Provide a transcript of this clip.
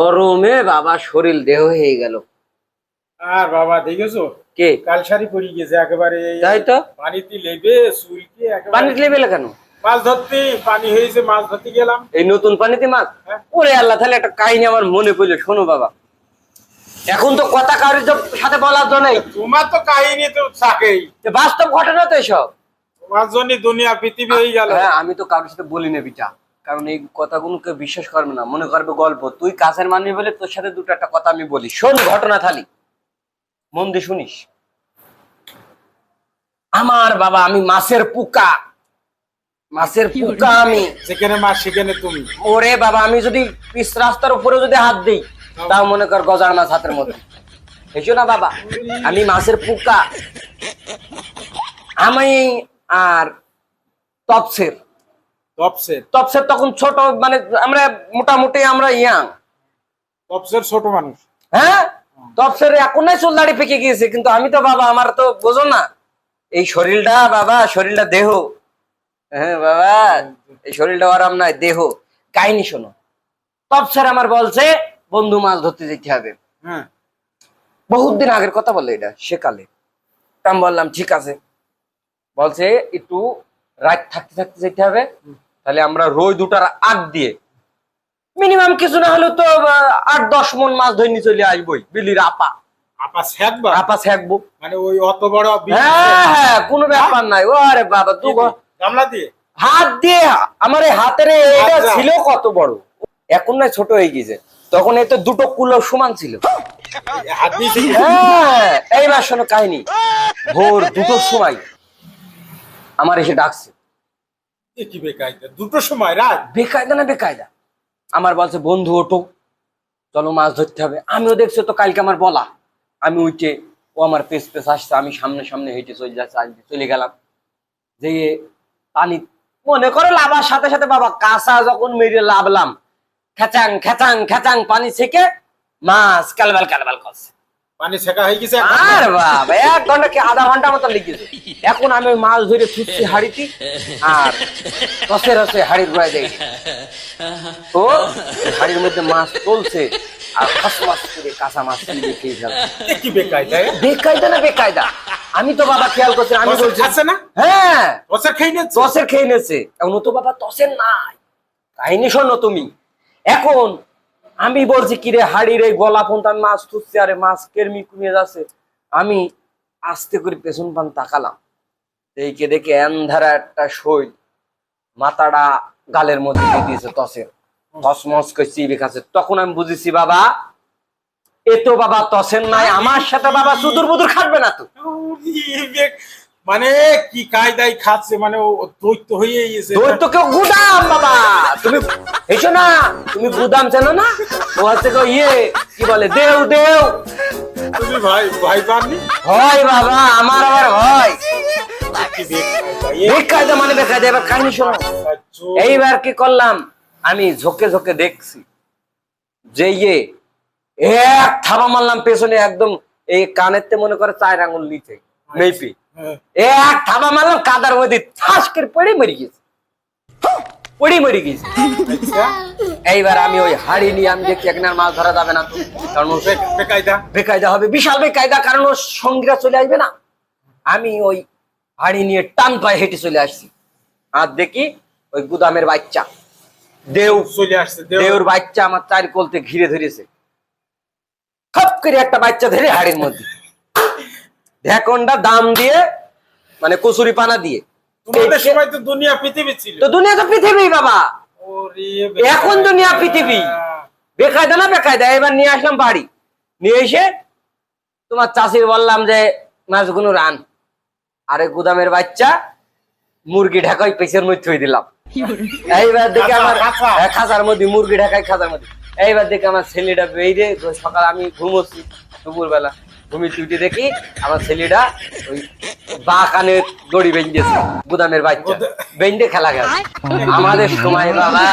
গরমে বাবা শরীর দেহ হয়ে গেল। আর বাবা দেখেছ? কে? কাল শাড়ি পরে গেছে একেবারে তাই তো? পানিতে লেবে চুলকে পানি একেবারে লেবেলে কেন? মাছ ধরতে পানি হয়েছে মাছ ধরতে গেলাম। এই নতুন পানিতে মাছ? হ্যাঁ। ওরে আল্লাহ তাহলে একটা কাহিনী আমার মনে পড়ল শোনো বাবা। এখন তো কথা কারোর সাথে বলার জন্য তোমার তো কাহিনী তো থাকেই। বাস্তব ঘটনা তো এসব। তোমার জন্য দুনিয়া পৃথিবী হয়ে গেল। হ্যাঁ আমি তো কারোর সাথে বলি না বিটা কারণ এই কথাগুলোকে বিশ্বাস করবে না মনে করবে গল্প। তুই কাছের মানবি বলে তোর সাথে দুটো একটা কথা আমি বলি। শোন ঘটনা থালি মন দিয়ে শুনিস। আমার বাবা আমি মাছের পুকা। মাছের পুকা আমি। সেখানে মাছ সেখানে তুমি। ওরে বাবা আমি যদি পিস রাস্তার উপরে যদি হাত দিই তাও। মনে কর গজার মাছ হাতের মধ্যে। বুঝছ না বাবা। আমি মাছের পুকা। আমি আর তপসের। তপসের তপসের তখন ছোট মানে আমরা মোটামুটি আমরা ইয়াং ছোট মানুষ। হ্যাঁ? তপসের এখনই চুল দাড়ি পেকে গিয়েছে কিন্তু আমি তো বাবা আমার তো বোঝো না। এই শরীরটা বাবা শরীরটা দেহ। হ্যাঁ বাবা এই শরীরটা আরাম নাই দেহ। কাহিনী শোনো। তপসের আমার বলছে বন্ধু মাছ ধরতে যেতে হবে। হ্যাঁ। বহুত দিন আগের কথা বলল এটা সেকালে তা আমি বললাম ঠিক আছে। বলছে একটু রাত থাকতে থাকতে যেতে হবে। তাহলে আমরা রোজ দুটার আগ দিয়ে মিনিমাম কিছু না হলেও তো আট দশ মন মাছ ধরে নিয়ে চলে আসবোই বিলির আপা। আপা শেখবা আপা শেখবো মানে ওই অত বড় হ্যাঁ হ্যাঁ কোনো ব্যাপার নাই। আরে বাবা তুই গামলা দিয়ে? হাত দিয়ে আমার এই হাতের এটা। ছিল কত বড়? এখন না ছোট হয়ে গেছে তখন এতে দুটো কুলো সমান ছিল। হ্যাঁ এইবার শোনো কাহিনী। ভোর দুটোর সময় আমার এসে ডাকছে। কি বেকায়দা? দুটো সময়, রাত। বেকায়দা না বেকায়দা? আমার বলছে, বন্ধু, ওঠো। চলো মাছ ধরতে হবে। আমিও দেখছি, তো কালকে আমার বলা। আমি উঠে ও আমার পেস পেস আসছে, আমি সামনে সামনে হেঁটে চলে যাচ্ছে চলে গেলাম। যে পানি, মনে করো লাভার সাথে সাথে বাবা, কাঁচা যখন মেরে লাভলাম খেচাং খেচাং খেচাং পানি থেকে মাছ কালবাল কালবাল করছে। পানি ছেঁকা হয়ে গেছে আর বাবা এক ঘণ্টা কি আধা ঘণ্টা মতো লেগেছে এখন আমি ওই মাছ ধরে ছুটছি হাড়িটি আর রসে রসে হাড়ির গোড়ায় দেয় তো হাড়ির মধ্যে মাছ চলছে আর ফাঁস মাছ করে কাঁচা মাছ তুলে খেয়ে ফেল কি বেকায়দা বেকায়দা না বেকায়দা? আমি তো বাবা খেয়াল করছি আমি বলছি খাচ্ছে না? হ্যাঁ। তসের খেয়ে নিচ্ছে তসের খেয়ে নেছে এখন ও তো বাবা তসের নাই। কাহিনী শোনো তুমি। এখন আমি বলছি, কিরে হাড়ির এই গলা পর্যন্ত মাছ তুলছি আরে মাছ কেরমি কমিয়ে যাচ্ছে। আমি আস্তে করে পেছন পান তাকালাম। এইকে দেখে এন্ধারা একটা শৈল মাথাটা গালের মধ্যে দিয়ে দিয়েছে তসের তসমস করে চিবি খাচ্ছে। তখন আমি বুঝেছি, বাবা, এ তো বাবা তসের নাই, আমার সাথে বাবা সুদূর বুদুর খাটবে না তো। মানে কি কায়দায় খাচ্ছে? মানে ও দৈত্য হয়ে গেছে। কেউ গুদাম বাবা। তুমি এসো না। তুমি গুদাম চেনো না? ও হচ্ছে ইয়ে কি বলে তুমি ভাই ভাই পাননি? হয় বাবা আমার আবার হয়। বেকায়দা। মানে বেকায়দা এবার কাহিনী শোনো। এইবার কি করলাম? আমি ঝোঁকে ঝোঁকে দেখছি যে ইয়ে এক থাবা মারলাম পেছনে একদম এই কানেরতে মনে করে চার আঙুল নিচে মেপি। হ্যাঁ। এক থাবা মারলাম কাদার মধ্যে ঠাস করে পড়ে মরে গেছে। পড়ে মরে গেছে। আচ্ছা। এইবার আমি ওই হাড়ি নিয়ে আমি দেখছি এখন আর মাছ ধরা যাবে না কারণ বেকায়দা। বেকায়দা হবে বিশাল বেকায়দা কারণ ওর সঙ্গীরা চলে আসবে না। আমি ওই হাড়ি নিয়ে টান পায়ে হেঁটে চলে আসছি। আর দেখি ওই গুদামের বাচ্চা। দেউ চলে আসছে দেউর বাচ্চা আমার চার কোলতে ঘিরে ধরেছে। খপ করে একটা বাচ্চা ধরে হাড়ির মধ্যে। ঢেকনটা দাম দিয়ে মানে কচুরি পানা দিয়ে। তোমাদের সময় তো দুনিয়া পৃথিবী ছিল। তো দুনিয়া তো পৃথিবী বাবা। এখন দুনিয়া পৃথিবী। বেকায়দা না বেকায়দা? এবার নিয়ে আসলাম বাড়ি। নিয়ে এসে তোমার চাষির বললাম যে মাছগুলো রান। আরে গুদামের বাচ্চা মুরগি ঢাকাই পেছের মধ্যে থই দিলাম। এইবার দেখে আমার। হ্যাঁ, খাঁচার মধ্যে মুরগি ঢাকাই খাঁচার মধ্যে। এইবার দেখে আমার ছেলেটা বেরিয়ে সকাল আমি ঘুমোচ্ছি দুপুর বেলা ঘুমি টুটি দেখি আমার ছেলেটা ওই বা দড়ি বেঁধেছে গুদামের বাচ্চা। বেঁধে খেলা গেল। আমাদের সময় বাবা।